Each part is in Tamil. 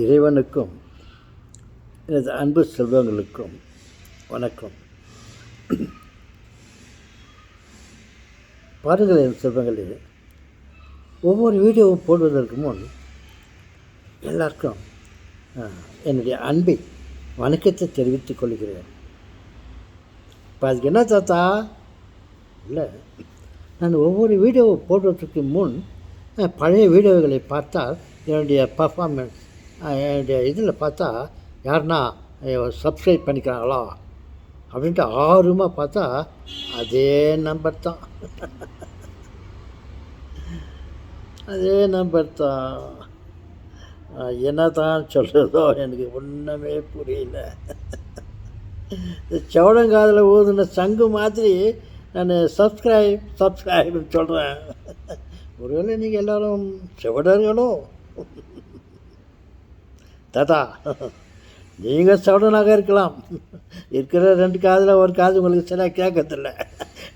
இறைவனுக்கும் எனது அன்பு செல்வங்களுக்கும் வணக்கம். பாருங்கள் என் செல்வங்களே ஒவ்வொரு வீடியோவும் போடுவதற்கு முன் எல்லாருக்கும் என்னுடைய அன்பை வணக்கத்தை தெரிவித்துக் கொள்கிறேன். இப்போ அதுக்கு என்ன தாத்தா? இல்லை நான் ஒவ்வொரு வீடியோவை போடுறதுக்கு முன் பழைய வீடியோகளை பார்த்தால் என்னுடைய பர்ஃபார்மன்ஸ் இதில் பார்த்தா யாருன்னா சப்ஸ்கிரைப் பண்ணிக்கிறாங்களா? அப்படின்ட்டு ஆர்வமாக பார்த்தா அதே நம்பர் தான். அதே நம்பர் தான். என்ன தான் சொல்கிறதோ எனக்கு ஒன்றுமே புரியல. இந்த ஊதுன சங்கு மாதிரி நான் சப்ஸ்கிரைப் சப்ஸ்கிரைப்னு சொல்கிறேன் ஒருவேளை நீங்கள் எல்லோரும் செவடர்களோ தாத்தா நீங்கள் சவுடனாக இருக்கலாம். இருக்கிற ரெண்டு காதில் ஒரு காது உங்களுக்கு சரியாக கேட்கறதில்ல.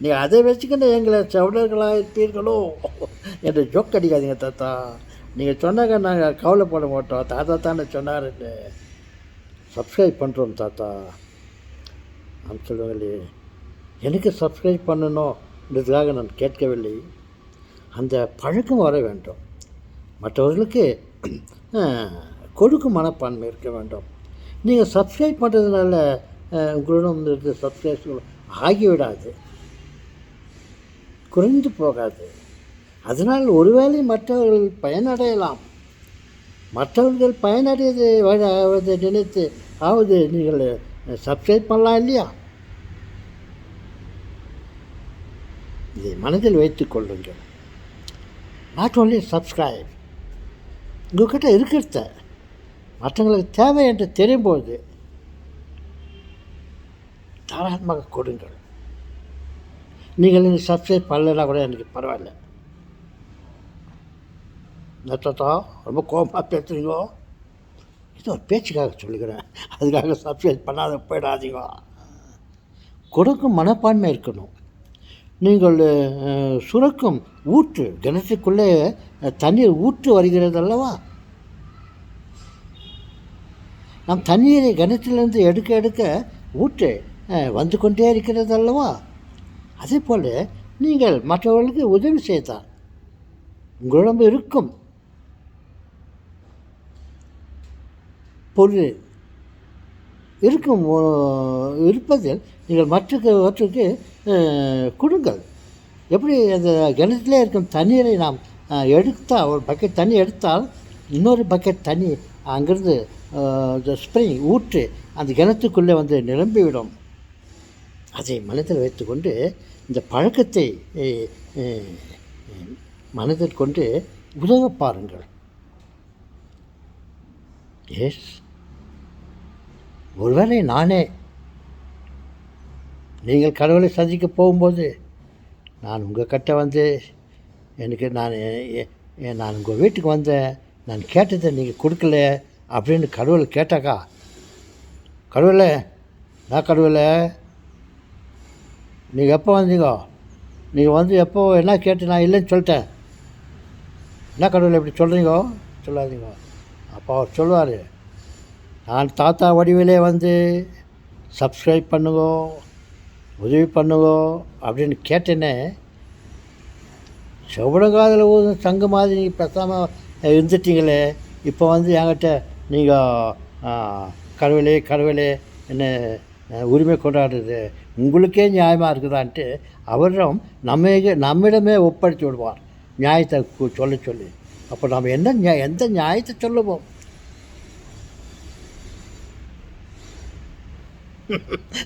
நீங்கள் அதை வச்சுக்கிட்டு எங்களை சவுடர்களாக இருப்பீர்களோ என்று ஜோக் அடிக்காதீங்க தாத்தா. நீங்கள் சொன்னாங்க நாங்கள் கவலைப்பட மாட்டோம். தாத்தா தானே சொன்னார்ன்னு. சப்ஸ்கிரைப் பண்ணுறோம் தாத்தா. அப்படி சொல்லுவாங்களே எனக்கு சப்ஸ்கிரைப் பண்ணணும்ன்றதுக்காக நான் கேட்கவில்லை. அந்த பழக்கம் வர வேண்டும். மற்றவர்களுக்கு கொடுக்கும் மனப்பான்மை இருக்க வேண்டும். நீங்கள் சப்ஸ்கிரைப் பண்ணுறதுனால உங்களிடம் வந்து சப்ஸ்கிரைப் ஆகிவிடாது. குறைந்து போகாது. அதனால் ஒருவேளை மற்றவர்கள் பயனடையலாம். மற்றவர்கள் பயனடையது நினைத்து ஆவது நீங்கள் சப்ஸ்கிரைப் பண்ணலாம் இல்லையா? இதை மனதில் வைத்துக் கொள்ளுங்கள். நாட் ஓன்லி சப்ஸ்கிரைப் உங்கள்கிட்ட இருக்கிறத மற்றவங்களுக்கு தேவை என்று தெரியும்போது தாராளமாக கொடுங்கள். நீங்கள் எனக்கு சப்ஸ்கிரைப் பண்ணலைன்னா கூட எனக்கு பரவாயில்ல. நத்தா ரொம்ப கோபமாக பேசுறீங்க? இது ஒரு பேச்சுக்காக சொல்லிக்கிறேன் அதுக்காக சப்ஸ்கிரைப் பண்ணாத போயிடாதீங்க. கொடுக்கும் மனப்பான்மை இருக்கணும். நீங்கள் சுரக்கும் ஊற்று கிணத்துக்குள்ளே தண்ணீர் ஊற்று வருகிறது அல்லவா நம் தண்ணீரை கிணற்றிலிருந்து எடுக்க எடுக்க ஊற்று வந்து கொண்டே இருக்கிறது அல்லவா அதே போல் நீங்கள் மற்றவர்களுக்கு உதவி செய்தால் உங்களிடம் இருக்கும் பொருள் இருக்கும் இருப்பதில் நீங்கள் மற்றவற்றுக்கு கொடுங்கள். எப்படி அந்த கிணத்துலேயே இருக்கும் தண்ணீரை நாம் எடுத்தால் ஒரு பக்கெட் தண்ணி எடுத்தால் இன்னொரு பக்கெட் தண்ணி அங்கிருந்து இந்த ஸ்ப்ரிங் ஊற்று அந்த கிணத்துக்குள்ளே வந்து நிரம்பிவிடும். அதை மனதில் வைத்துக்கொண்டு இந்த பழக்கத்தை மனதில் கொண்டு உதவ பாருங்கள். எஸ் ஒருவேளை நானே நீங்கள் கடவுளை சந்திக்க போகும்போது நான் உங்கள் கிட்ட வந்து எனக்கு நான் நான் உங்கள் வீட்டுக்கு வந்தேன். நான் கேட்டதை நீங்கள் கொடுக்கல அப்படின்னு கடவுள் கேட்டாக்கா கடவுளே நான் கடவுளே நீங்கள் எப்போ வந்தீங்க? நீங்கள் வந்து எப்போ என்ன கேட்டு நான் இல்லைன்னு சொல்லிட்டேன். என்ன கடவுளை இப்படி சொல்கிறீங்க சொல்லாதீங்க. அப்போ அவர் சொல்லுவார் நான் தாத்தா வடிவிலே வந்து சப்ஸ்கிரைப் பண்ணுங்கோ உதவி பண்ணுங்கோ அப்படின்னு கேட்டேனே செவடங்காதில் ஊதும் சங்கு மாதிரி நீங்கள் பேசாமல் இருந்துட்டீங்களே இப்போ வந்து என்கிட்ட நீங்கள் கடவுளே கடவுளே என்ன உரிமை கொண்டாடுறது உங்களுக்கே நியாயமாக இருக்குதான்ட்டு அவரும் நம்ம நம்மிடமே ஒப்படைத்து விடுவார். நியாயத்தை சொல்ல சொல்லி. அப்போ நம்ம என்ன நியாய எந்த நியாயத்தை சொல்லுவோம்?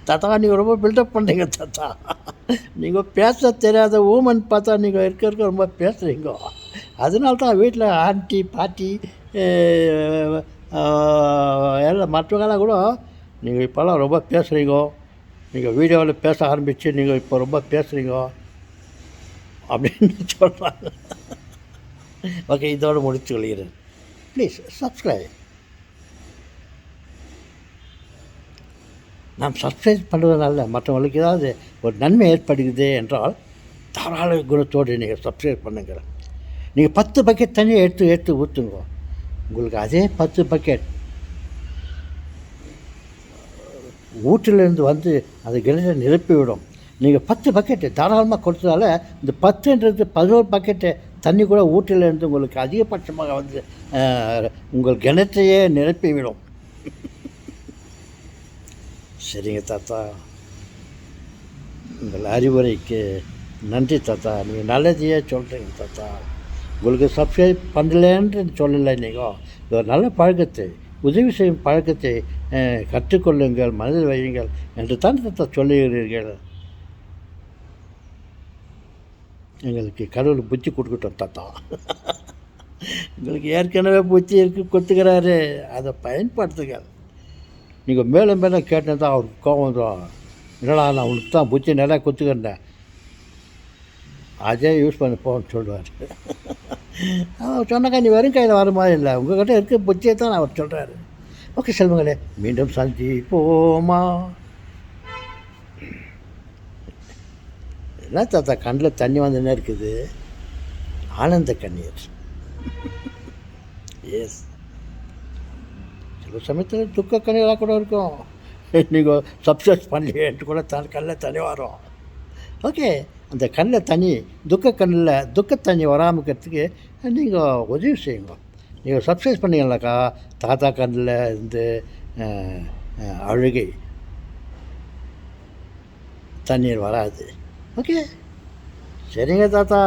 தாத்தா நீங்கள் ரொம்ப பில்டப் பண்ணீங்க தாத்தா. நீங்கள் பேச தெரியாத ஊமன் பார்த்தா நீங்கள் இருக்க இருக்க ரொம்ப பேசுகிறீங்க அதனால தான் வீட்டில் ஆண்டி பாட்டி எல்லாம் மற்றவங்களாம் கூட நீங்கள் இப்போல்லாம் ரொம்ப பேசுகிறீங்க. நீங்கள் வீடியோவில் பேச ஆரம்பித்து நீங்கள் இப்போ ரொம்ப பேசுகிறீங்க. அப்படின்னு சொல்கிறாங்க. ஓகே இதோடு முடித்து கொள்கிறேன். ப்ளீஸ் சப்ஸ்கிரைப் நாம் சப்ஸ்கிரைப் பண்ணுவதனால மற்றவங்களுக்கு ஏதாவது ஒரு நன்மை ஏற்படுகிறது என்றால் தாராள குணத்தோடு நீங்கள் சப்ஸ்கிரைப் பண்ணுங்கள். நீங்கள் பத்து பக்கெட் தண்ணியை எடுத்து எடுத்து ஊற்றுங்க உங்களுக்கு அதே பத்து பக்கெட் ஊற்றிலிருந்து வந்து அது கிணற்றை நிரப்பிவிடும் நீங்கள் பத்து பக்கெட்டு தாராளமாக கொடுத்ததால இந்த பத்துன்றது பதினோரு பக்கெட்டு தண்ணி கூட ஊற்றிலிருந்து உங்களுக்கு அதிகபட்சமாக வந்து உங்கள் கிணற்றையே நிரப்பிவிடும் சரிங்க தாத்தா. உங்கள் அறிவுரைக்கு நன்றி தாத்தா. நீங்கள் நல்லதையே சொல்கிறீங்க தாத்தா. உங்களுக்கு சப்ஸ்கிரைப் பண்ணலன்னு சொல்லலை நீங்கள் இது ஒரு நல்ல பழக்கத்தை உதவி செய்யும் பழக்கத்தை கற்றுக்கொள்ளுங்கள் மனதில் வையுங்கள் என்று தான் சொல்லுகிறீர்கள். எங்களுக்கு கடவுள் புத்தி கொடுக்கட்டும் தாத்தா. உங்களுக்கு ஏற்கனவே புத்தி இருக்கு கொடுத்துக்கிறாரு. அதை பயன்படுத்துங்கள். நீங்கள் மேலும் மேலும் கேட்டது தான் அவருக்கு கோபம் என்னடா நான் அவனுக்கு தான் புத்தி நிறையா கொடுத்துக்கிறேன் அதே யூஸ் பண்ணி போன்னு சொல்லுவார். அவர் சொன்னாக்கா நீ வெறும் கையில் வர மாதிரி இல்லை. உங்கள்கிட்ட இருக்க புத்தியை தான் அவர் சொல்கிறாரு ஓகே செல்வங்களே மீண்டும் சந்திப்போமா? என்ன தாத்தா கண்ணில் தண்ணி வந்துன்னே இருக்குது? ஆனந்த கண்ணீர். எஸ் சில சமயத்தில் துக்க கண்ணீராக கூட இருக்கும். நீங்கள் சப்ஸ்கிரைப் பண்ணலையேன்ட்டு கூட த கண்ணில் தண்ணி வரும். ஓகே அந்த கண்ணில் தண்ணி துக்க கண்ணில் துக்க தண்ணி வராமல் இருக்கிறதுக்கு நீங்கள் உதவி செய்யுங்க. நீங்கள் சப்ஸ்கிரைஸ் பண்ணீங்களாக்கா? தாத்தா கண்ணில் இருந்து அழுகை. தண்ணீர் வராது. ஓகே சரிங்க தாத்தா.